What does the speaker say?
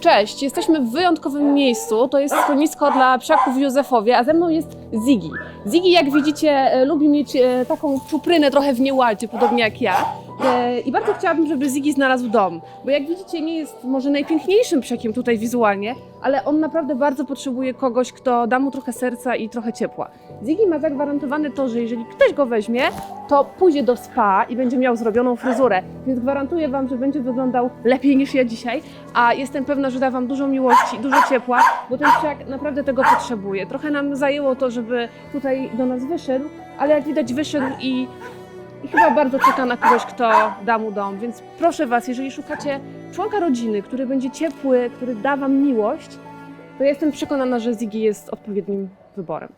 Cześć, jesteśmy w wyjątkowym miejscu. To jest schronisko dla psiaków w Józefowie, a ze mną jest Ziggy. Ziggy, jak widzicie, e, lubi mieć e, taką czuprynę trochę w nieładzie, podobnie jak ja. E, I bardzo chciałabym, żeby Ziggy znalazł dom, bo jak widzicie, nie jest może najpiękniejszym psiakiem tutaj wizualnie, ale on naprawdę bardzo potrzebuje kogoś, kto da mu trochę serca i trochę ciepła. Ziggy ma zagwarantowane to, że jeżeli ktoś go weźmie, to pójdzie do spa i będzie miał zrobioną fryzurę, więc gwarantuję Wam, że będzie wyglądał lepiej niż ja dzisiaj, a jestem pewna, że da Wam dużo miłości, dużo ciepła, bo ten psiak naprawdę tego potrzebuje. Trochę nam zajęło to, żeby tutaj do nas wyszedł, ale jak widać wyszedł i, i chyba bardzo czeka na kogoś, kto da mu dom, więc proszę Was, jeżeli szukacie członka rodziny, który będzie ciepły, który da Wam miłość, to jestem przekonana, że Ziggy jest odpowiednim wyborem.